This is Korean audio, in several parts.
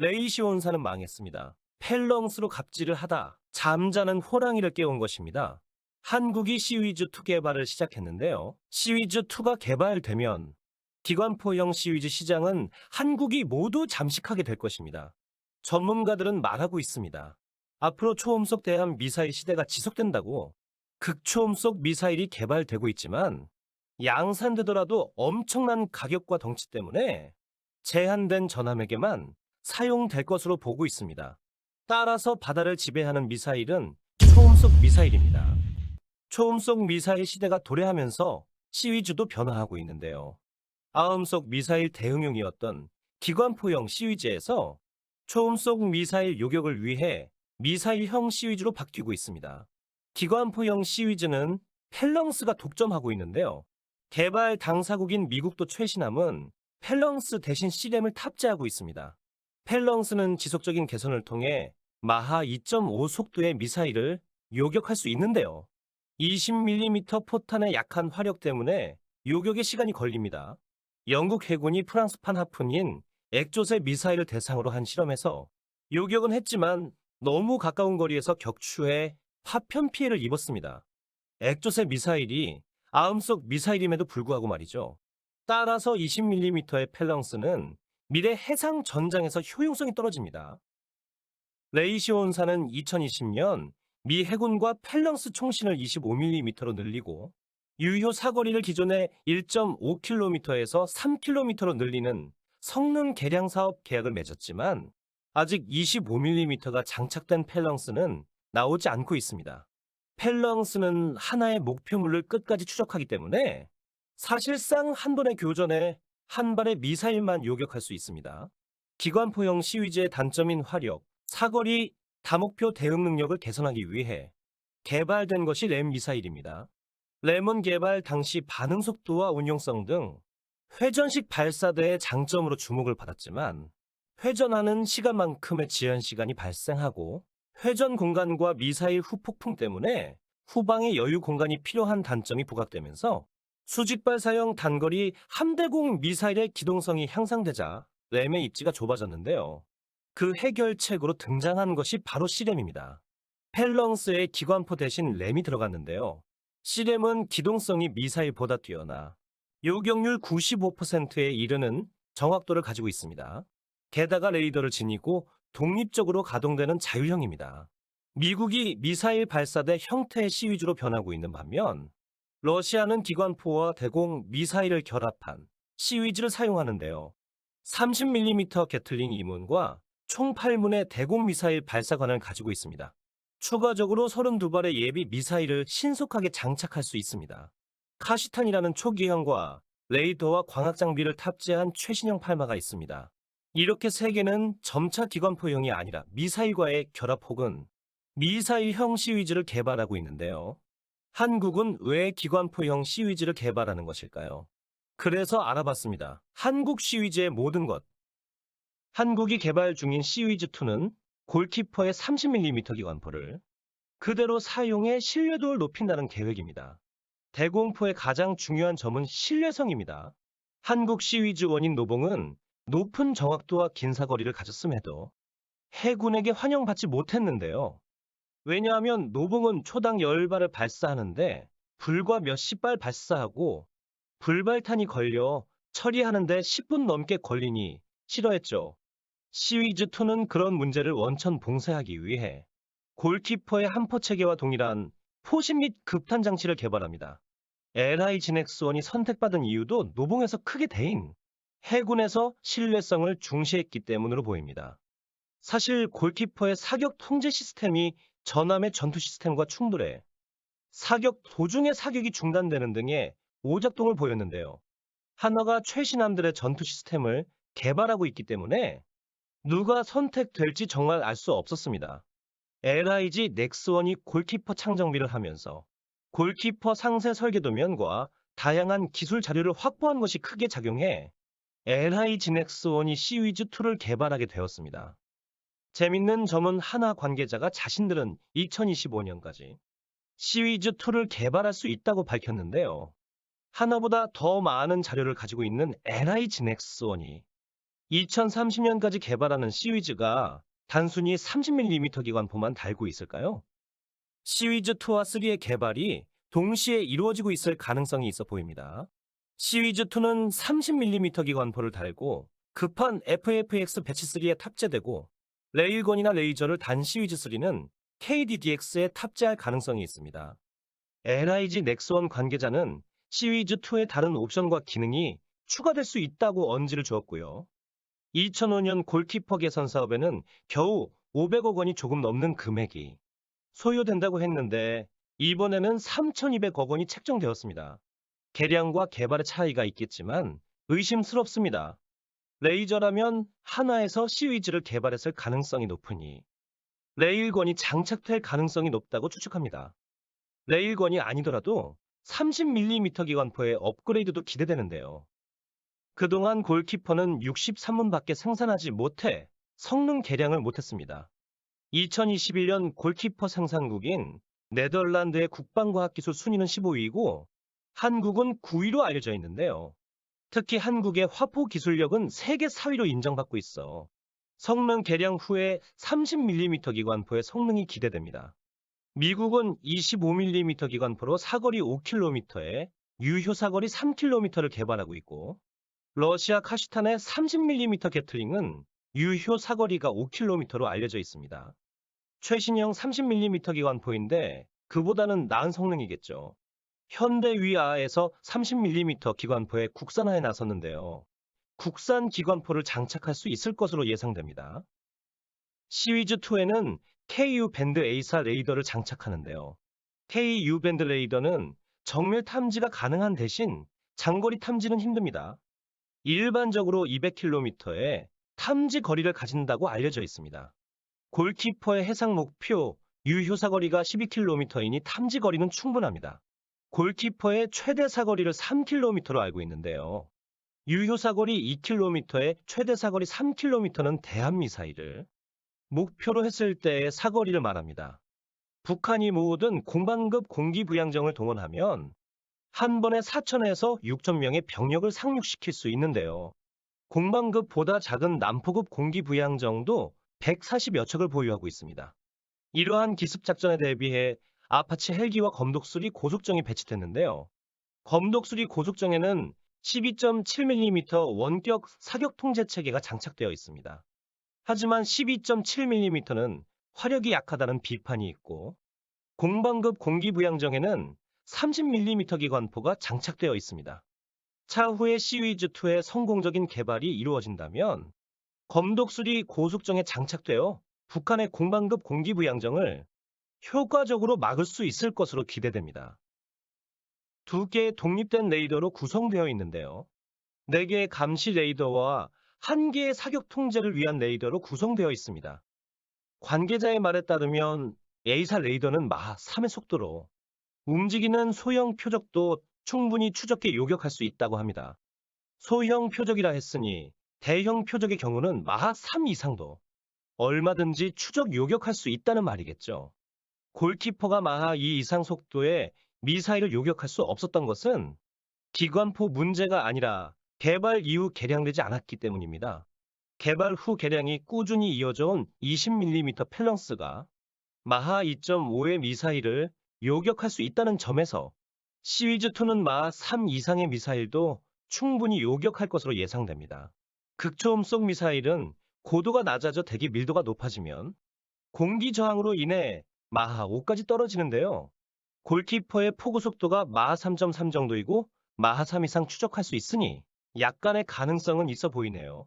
레이시온사는 망했습니다. 펠렁스로 갑질을 하다 잠자는 호랑이를 깨운 것입니다. 한국이 시위즈2 개발을 시작했는데요. 시위즈2가 개발되면 기관포형 시위즈 시장은 한국이 모두 잠식하게 될 것입니다. 전문가들은 말하고 있습니다. 앞으로 초음속 대함 미사일 시대가 지속된다고 극초음속 미사일이 개발되고 있지만 양산되더라도 엄청난 가격과 덩치 때문에 제한된 전함에게만 사용될 것으로 보고 있습니다. 따라서 바다를 지배하는 미사일은 초음속 미사일입니다. 초음속 미사일 시대가 도래하면서 시위주도 변화하고 있는데요. 아음속 미사일 대응용이었던 기관포형 시위제에서 초음속 미사일 요격을 위해 미사일형 시위주로 바뀌고 있습니다. 기관포형 시위즈는 펠렁스가 독점하고 있는데요. 개발 당사국인 미국도 최신함은 펠렁스 대신 시램을 탑재하고 있습니다. 펠렁스는 지속적인 개선을 통해 마하 2.5 속도의 미사일을 요격할 수 있는데요. 20mm 포탄의 약한 화력 때문에 요격의 시간이 걸립니다. 영국 해군이 프랑스판 하푼인 액조세 미사일을 대상으로 한 실험에서 요격은 했지만 너무 가까운 거리에서 격추해 파편 피해를 입었습니다. 액조세 미사일이 아음속 미사일임에도 불구하고 말이죠. 따라서 20mm의 펠렁스는 미래 해상 전장에서 효용성이 떨어집니다. 레이시온사는 2020년 미 해군과 펠렁스 총신을 25mm로 늘리고 유효 사거리를 기존의 1.5km에서 3km로 늘리는 성능 개량 사업 계약을 맺었지만 아직 25mm가 장착된 펠렁스는 나오지 않고 있습니다. 펠렁스는 하나의 목표물을 끝까지 추적하기 때문에 사실상 한 번의 교전에 한 발의 미사일만 요격할 수 있습니다. 기관포형 시위제의 단점인 화력, 사거리, 다목표 대응 능력을 개선하기 위해 개발된 것이 램 미사일입니다. 램은 개발 당시 반응 속도와 운용성 등 회전식 발사대의 장점으로 주목을 받았지만 회전하는 시간만큼의 지연 시간이 발생하고 회전 공간과 미사일 후폭풍 때문에 후방의 여유 공간이 필요한 단점이 부각되면서 수직 발사형 단거리 함대공 미사일의 기동성이 향상되자 램의 입지가 좁아졌는데요. 그 해결책으로 등장한 것이 바로 시램입니다. 펠렁스의 기관포 대신 램이 들어갔는데요. 시램은 기동성이 미사일보다 뛰어나 요격률 95%에 이르는 정확도를 가지고 있습니다. 게다가 레이더를 지니고 독립적으로 가동되는 자유형입니다. 미국이 미사일 발사대 형태의 시위주로 변하고 있는 반면 러시아는 기관포와 대공 미사일을 결합한 시위지를 사용하는데요. 30mm 게틀링 이문과 총 8문의 대공 미사일 발사관을 가지고 있습니다. 추가적으로 32발의 예비 미사일을 신속하게 장착할 수 있습니다. 카시탄이라는 초기형과 레이더와 광학 장비를 탑재한 최신형 팔마가 있습니다. 이렇게 세 개는 점차 기관포형이 아니라 미사일과의 결합 혹은 미사일형 시위지를 개발하고 있는데요. 한국은 왜 기관포형 시위지를 개발하는 것일까요? 그래서 알아봤습니다. 한국 시위지의 모든 것. 한국이 개발 중인 시위즈2는 골키퍼의 30mm 기관포를 그대로 사용해 신뢰도를 높인다는 계획입니다. 대공포의 가장 중요한 점은 신뢰성입니다. 한국 시위즈 원인 노봉은 높은 정확도와 긴 사거리를 가졌음에도 해군에게 환영받지 못했는데요. 왜냐하면 노봉은 초당 10발을 발사하는데 불과 몇십 발 발사하고 불발탄이 걸려 처리하는데 10분 넘게 걸리니 싫어했죠. 시위즈2는 그런 문제를 원천 봉쇄하기 위해 골키퍼의 한포 체계와 동일한 포신 및 급탄 장치를 개발합니다. LI 진엑스원이 선택받은 이유도 노봉에서 크게 대인 해군에서 신뢰성을 중시했기 때문으로 보입니다. 사실 골키퍼의 사격 통제 시스템이 전함의 전투 시스템과 충돌해 사격 도중에 사격이 중단되는 등의 오작동을 보였는데요. 하나가 최신함들의 전투 시스템을 개발하고 있기 때문에 누가 선택될지 정말 알 수 없었습니다. LIG 넥스원이 골키퍼 창정비를 하면서 골키퍼 상세 설계 도면과 다양한 기술 자료를 확보한 것이 크게 작용해 LIG 넥스원이 시위즈2를 개발하게 되었습니다. 재밌는 점은 하나 관계자가 자신들은 2025년까지 시위즈2를 개발할 수 있다고 밝혔는데요. 하나보다 더 많은 자료를 가지고 있는 LIG 넥스원이 2030년까지 개발하는 시위즈가 단순히 30mm 기관포만 달고 있을까요? 시위즈 2와 3의 개발이 동시에 이루어지고 있을 가능성이 있어 보입니다. 시위즈 2는 30mm 기관포를 달고 급한 FFX 배치 3에 탑재되고 레일건이나 레이저를 단 시위즈 3는 KDDX에 탑재할 가능성이 있습니다. LIG 넥스원 관계자는 시위즈 2의 다른 옵션과 기능이 추가될 수 있다고 언지를 주었고요. 2005년 골키퍼 개선 사업에는 겨우 500억 원이 조금 넘는 금액이 소요된다고 했는데 이번에는 3,200억 원이 책정되었습니다. 개량과 개발의 차이가 있겠지만 의심스럽습니다. 레이저라면 하나에서 시위즈를 개발했을 가능성이 높으니 레일건이 장착될 가능성이 높다고 추측합니다. 레일건이 아니더라도 30mm 기관포의 업그레이드도 기대되는데요. 그동안 골키퍼는 63문밖에 생산하지 못해 성능 개량을 못했습니다. 2021년 골키퍼 생산국인 네덜란드의 국방과학기술 순위는 15위이고 한국은 9위로 알려져 있는데요. 특히 한국의 화포 기술력은 세계 4위로 인정받고 있어 성능 개량 후에 30mm 기관포의 성능이 기대됩니다. 미국은 25mm 기관포로 사거리 5km에 유효 사거리 3km를 개발하고 있고 러시아 카시탄의 30mm 게틀링은 유효 사거리가 5km로 알려져 있습니다. 최신형 30mm 기관포인데 그보다는 나은 성능이겠죠. 현대 위아에서 30mm 기관포의 국산화에 나섰는데요. 국산 기관포를 장착할 수 있을 것으로 예상됩니다. 시위즈2에는 KU 밴드 A사 레이더를 장착하는데요. KU 밴드 레이더는 정밀 탐지가 가능한 대신 장거리 탐지는 힘듭니다. 일반적으로 200km의 탐지 거리를 가진다고 알려져 있습니다. 골키퍼의 해상 목표 유효 사거리가 12km이니 탐지 거리는 충분합니다. 골키퍼의 최대 사거리를 3km로 알고 있는데요. 유효 사거리 2km에 최대 사거리 3km는 대한미사일을 목표로 했을 때의 사거리를 말합니다. 북한이 모든 공방급 공기부양정을 동원하면 한 번에 4천에서 6천 명의 병력을 상륙시킬 수 있는데요. 공방급보다 작은 남포급 공기부양정도 140여 척을 보유하고 있습니다. 이러한 기습작전에 대비해 아파치 헬기와 검독수리 고속정이 배치됐는데요. 검독수리 고속정에는 12.7mm 원격 사격 통제 체계가 장착되어 있습니다. 하지만 12.7mm는 화력이 약하다는 비판이 있고 공방급 공기부양정에는 30mm 기관포가 장착되어 있습니다. 차후에 시위즈2의 성공적인 개발이 이루어진다면 검독수리 고속정에 장착되어 북한의 공방급 공기부양정을 효과적으로 막을 수 있을 것으로 기대됩니다. 두 개의 독립된 레이더로 구성되어 있는데요. 네 개의 감시 레이더와 한 개의 사격 통제를 위한 레이더로 구성되어 있습니다. 관계자의 말에 따르면 A사 레이더는 마하 3의 속도로 움직이는 소형 표적도 충분히 추적해 요격할 수 있다고 합니다. 소형 표적이라 했으니 대형 표적의 경우는 마하 3 이상도 얼마든지 추적 요격할 수 있다는 말이겠죠. 골키퍼가 마하 2 이상 속도의 미사일을 요격할 수 없었던 것은 기관포 문제가 아니라 개발 이후 개량되지 않았기 때문입니다. 개발 후 개량이 꾸준히 이어져 온 20mm 펠런스가 마하 2.5의 미사일을 요격할 수 있다는 점에서 시위즈2는 마하 3 이상의 미사일도 충분히 요격할 것으로 예상됩니다. 극초음속 미사일은 고도가 낮아져 대기 밀도가 높아지면 공기 저항으로 인해 마하 5까지 떨어지는데요. 골키퍼의 포구 속도가 마하 3.3 정도이고 마하 3 이상 추적할 수 있으니 약간의 가능성은 있어 보이네요.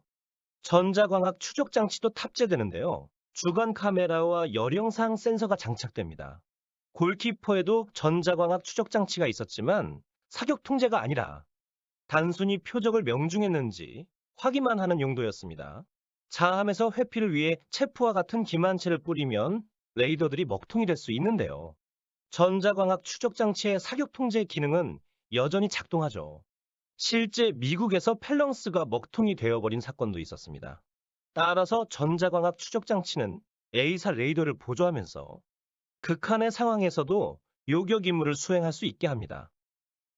전자광학 추적 장치도 탑재되는데요. 주간 카메라와 열영상 센서가 장착됩니다. 골키퍼에도 전자광학 추적 장치가 있었지만 사격 통제가 아니라 단순히 표적을 명중했는지 확인만 하는 용도였습니다. 자함에서 회피를 위해 체프와 같은 기만체를 뿌리면 레이더들이 먹통이 될 수 있는데요. 전자광학 추적 장치의 사격 통제 기능은 여전히 작동하죠. 실제 미국에서 펠런스가 먹통이 되어버린 사건도 있었습니다. 따라서 전자광학 추적 장치는 A사 레이더를 보조하면서 극한의 상황에서도 요격 임무를 수행할 수 있게 합니다.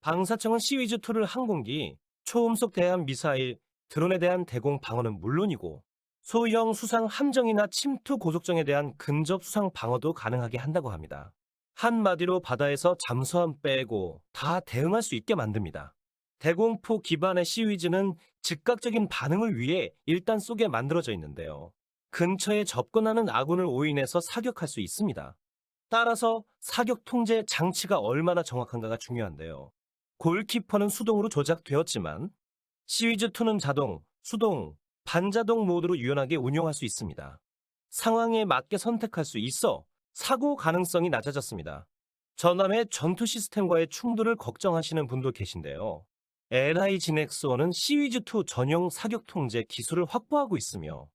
방사청은 시위즈2를 항공기, 초음속 대함 미사일, 드론에 대한 대공 방어는 물론이고 소형 수상 함정이나 침투 고속정에 대한 근접 수상 방어도 가능하게 한다고 합니다. 한마디로 바다에서 잠수함 빼고 다 대응할 수 있게 만듭니다. 대공포 기반의 시위즈는 즉각적인 반응을 위해 일단 속에 만들어져 있는데요. 근처에 접근하는 아군을 오인해서 사격할 수 있습니다. 따라서 사격 통제 장치가 얼마나 정확한가가 중요한데요. 골키퍼는 수동으로 조작되었지만 시위즈2는 자동, 수동, 반자동 모드로 유연하게 운용할 수 있습니다. 상황에 맞게 선택할 수 있어 사고 가능성이 낮아졌습니다. 전함의 전투 시스템과의 충돌을 걱정하시는 분도 계신데요. LI 진엑스원은 시위즈2 전용 사격 통제 기술을 확보하고 있으며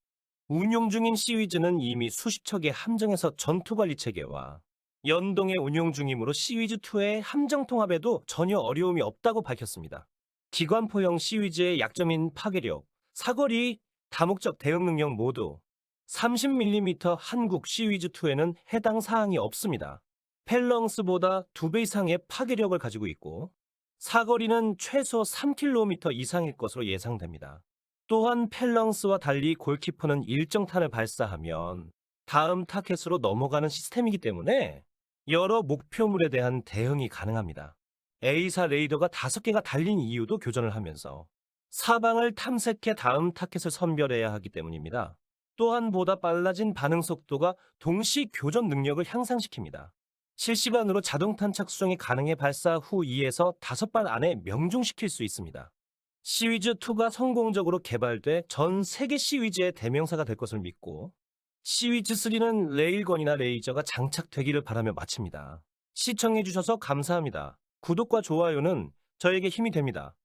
운용 중인 시위즈는 이미 수십 척의 함정에서 전투 관리 체계와 연동에 운용 중이므로 시위즈2의 함정 통합에도 전혀 어려움이 없다고 밝혔습니다. 기관포형 시위즈의 약점인 파괴력, 사거리, 다목적 대응 능력 모두 30mm 한국 시위즈2에는 해당 사항이 없습니다. 펠렁스보다 2배 이상의 파괴력을 가지고 있고 사거리는 최소 3km 이상일 것으로 예상됩니다. 또한 펠렁스와 달리 골키퍼는 일정 탄을 발사하면 다음 타켓으로 넘어가는 시스템이기 때문에 여러 목표물에 대한 대응이 가능합니다. A사 레이더가 5개가 달린 이유도 교전을 하면서 사방을 탐색해 다음 타켓을 선별해야 하기 때문입니다. 또한 보다 빨라진 반응 속도가 동시 교전 능력을 향상시킵니다. 실시간으로 자동 탄착 수정이 가능해 발사 후 2에서 5발 안에 명중시킬 수 있습니다. 시위즈2가 성공적으로 개발돼 전 세계 시위즈의 대명사가 될 것을 믿고 시위즈3는 레일건이나 레이저가 장착되기를 바라며 마칩니다. 시청해주셔서 감사합니다. 구독과 좋아요는 저에게 힘이 됩니다.